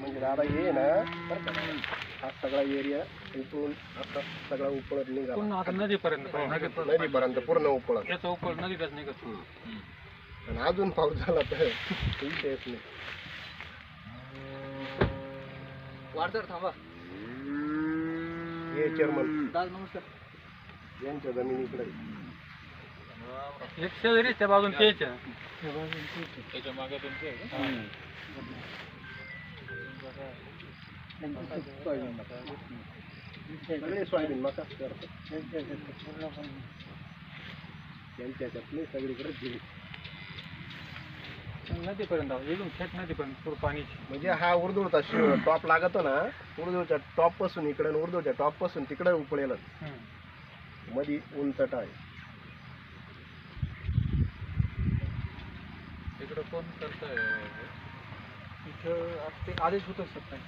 म्हणजे दादा ये ना बरं का, हा सगळा एरिया इथून आता सगळा उपळत पूर्ण निघाला आता नदीपर्यंत नदीपर्यंत नदीपर्यंत पूर्ण उपळत. याचा उपर नदीतच निघत आणि अजून पाऊस झाला तर विषयच नाही थांबा. हे चेअरमन दादा नमस्कार. यांच्या जमिनीकडे. एक शेजारी त्या बाजून त्याच्या त्याच्यामागे तुमचे सगळे सोयाबीन मका करतात त्यांच्या त्यातले सगळीकडे दिली नदीपर्यंत आहो. इथून थेट नदीपर्यंत पूर पाणीची. म्हणजे हा उर्दूचा टॉप लागतो ना उर्दूच्या टॉपपासून इकडे उर्दूच्या टॉपपासून तिकडे उपळेल. मधी उंचट आहे. इकडं कोण करतंय? इथं आता ते आदेश असत नाही.